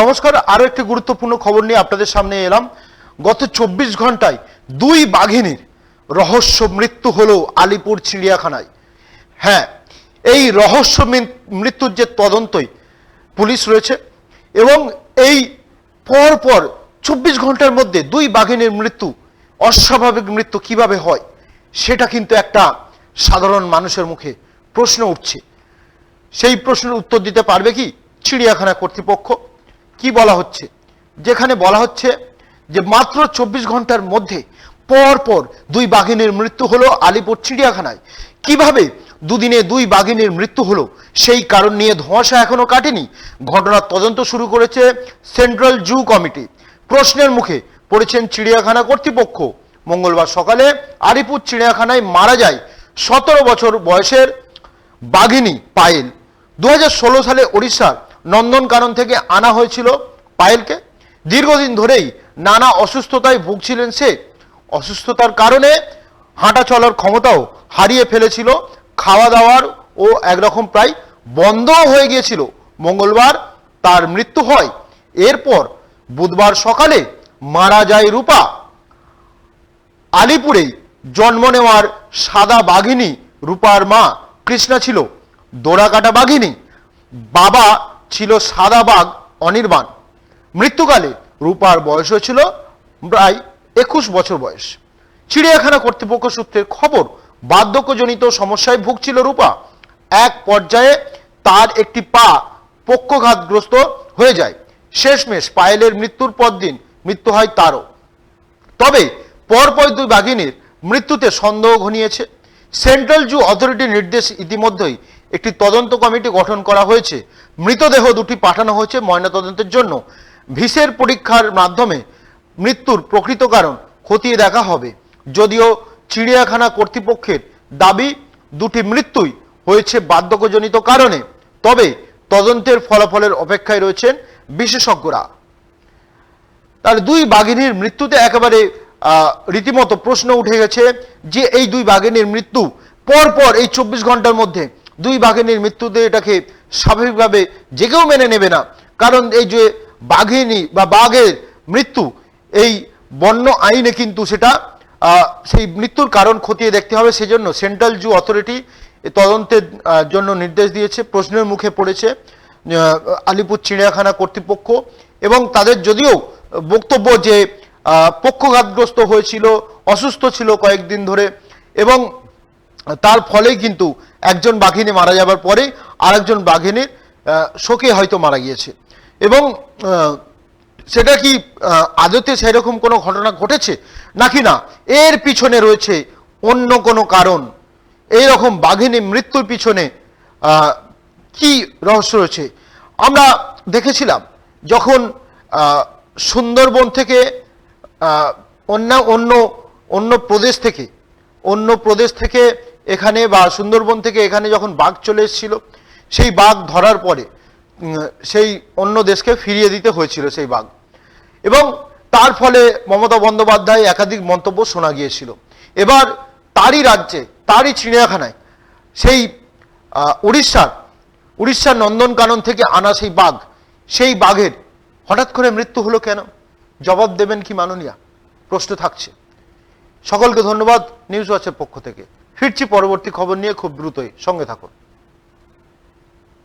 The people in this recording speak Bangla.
নমস্কার আরও একটি গুরুত্বপূর্ণ খবর নিয়ে আপনাদের সামনে এলাম। গত চব্বিশ ঘন্টায় দুই বাঘিনীর রহস্য মৃত্যু হলো আলিপুর চিড়িয়াখানায়। হ্যাঁ এই রহস্য মৃত্যুর যে তদন্তই পুলিশ রয়েছে এবং এই পর পর চব্বিশ ঘণ্টার মধ্যে দুই বাঘিনীর মৃত্যু, অস্বাভাবিক মৃত্যু কীভাবে হয়, সেটা কিন্তু একটা সাধারণ মানুষের মুখে প্রশ্ন উঠছে। সেই প্রশ্নের উত্তর দিতে পারবে কি? চিড়িয়াখানা কর্তৃপক্ষ। কি বলা হচ্ছে? যেখানে বলা হচ্ছে যে মাত্র চব্বিশ ঘণ্টার মধ্যে পর পর দুই বাঘিনীর মৃত্যু হলো আলিপুর চিড়িয়াখানায়। কীভাবে দুদিনে দুই বাঘিনীর মৃত্যু হলো সেই কারণ নিয়ে ধোঁয়াশা এখনও কাটেনি? ঘটনার তদন্ত শুরু করেছে সেন্ট্রাল জু কমিটি। প্রশ্নের মুখে পড়েছেন চিড়িয়াখানা কর্তৃপক্ষ। মঙ্গলবার সকালে আলিপুর চিড়িয়াখানায় মারা যায় সতেরো বছর বয়সের বাঘিনী পায়েল। দু হাজার ষোলো সালে ওড়িশার নন্দনকানন থেকে আনা হয়েছিল পায়েলকে। দীর্ঘদিন ধরেই নানা অসুস্থতায় ভুগছিলেন সে। অসুস্থতার কারণে হাঁটা চলার ক্ষমতাও হারিয়ে ফেলেছিল। খাওয়া দাওয়ার ও একরকম প্রায় বন্ধ হয়ে গিয়েছিল। মঙ্গলবার তার মৃত্যু হয়। এরপর বুধবার সকালে মারা যায় রূপা। আলিপুরেই জন্ম নেওয়ার সাদা বাঘিনী রূপার মা কৃষ্ণা ছিল। দোড়াকাটা বাঘিনী। বাবা ছিল সাদা বাঘ, অনির্বাণ। মৃত্যুকালে রূপার বয়স হয়েছিল প্রায় একুশ বছর বয়স। চিড়িয়াখানা কর্তৃপক্ষ সূত্রের খবর, বার্ধক্যজনিত সমস্যায় ভুগছিল রূপা। এক পর্যায়ে তার একটি পা পক্ষঘাতগ্রস্ত হয়ে যায়। শেষমেশ পায়েলের মৃত্যুর পর দিন মৃত্যু হয় তারও। তবে পরপর দুই বাঘিনীর মৃত্যুতে সন্দেহ ঘনিয়েছে। সেন্ট্রাল জু অথরিটির নির্দেশ ইতিমধ্যেই একটি তদন্ত কমিটি গঠন করা হয়েছে। মৃতদেহ দুটি পাঠানো হয়েছে ময়নাতদন্তের জন্য। ভিসের পরীক্ষার মাধ্যমে মৃত্যুর প্রকৃত কারণ খতিয়ে দেখা হবে। যদিও চিড়িয়াখানা কর্তৃপক্ষের দাবি, দুটি মৃত্যুই হয়েছে বার্ধক্যজনিত কারণে। তবে তদন্তের ফলাফলের অপেক্ষায় রয়েছেন বিশেষজ্ঞরা। তার দুই বাঘিনীর মৃত্যুতে একেবারে রীতিমতো প্রশ্ন উঠে গেছে যে, এই দুই বাঘিনীর মৃত্যু পর পর এই চব্বিশ ঘণ্টার মধ্যে দুই বাঘিনীর মৃত্যুতে এটাকে স্বাভাবিকভাবে যে কেউ মেনে নেবে না। কারণ এই যে বাঘিনী বা বাঘের মৃত্যু, এই বন্য আইনে কিন্তু সেটা সেই মৃত্যুর কারণ খতিয়ে দেখতে হবে। সেজন্য সেন্ট্রাল জু অথরিটি তদন্তের জন্য নির্দেশ দিয়েছে, প্রশ্নের মুখে পড়েছে আলিপুর চিড়িয়াখানা কর্তৃপক্ষ। এবং তাদের যদিও বক্তব্য যে পক্ষঘাতগ্রস্ত হয়েছিল, অসুস্থ ছিল কয়েকদিন ধরে, এবং তার ফলেই কিন্তু একজন বাঘিনী মারা যাবার পরে আরেকজন বাঘিনীর শোকে হয়তো মারা গিয়েছে। এবং সেটা কি আদতে সেরকম কোনো ঘটনা ঘটেছে? নাকি না? এর পিছনে রয়েছে অন্য কোনো কারণ। এই রকম বাঘিনী মৃত্যুর পিছনে কি রহস্য রয়েছে? আমরা দেখেছিলাম যখন সুন্দরবন থেকে অন্য অন্য অন্য প্রদেশ থেকে, অন্য প্রদেশ থেকে এখানে বা সুন্দরবন থেকে এখানে যখন বাঘ চলে এসেছিল, সেই বাঘ ধরার পরে সেই অন্য দেশকে ফিরিয়ে দিতে হয়েছিল সেই বাঘ। এবং তার ফলে মমতা বন্দ্যোপাধ্যায় একাধিক মন্তব্য শোনা গিয়েছিল। এবার তারই রাজ্যে, তারই চিড়িয়াখানায়, সেই উড়িষ্যার উড়িষ্যার নন্দনকানন থেকে আনা সেই বাঘ, সেই বাঘের হঠাৎ করে মৃত্যু হলো কেন? জবাব দেবেন কি মাননীয়া? প্রশ্ন থাকছে। সকলকে ধন্যবাদ নিউজ ওয়াচের পক্ষ থেকে। ফিরছি পরবর্তী খবর নিয়ে খুব দ্রুতই। সঙ্গে থাকুন।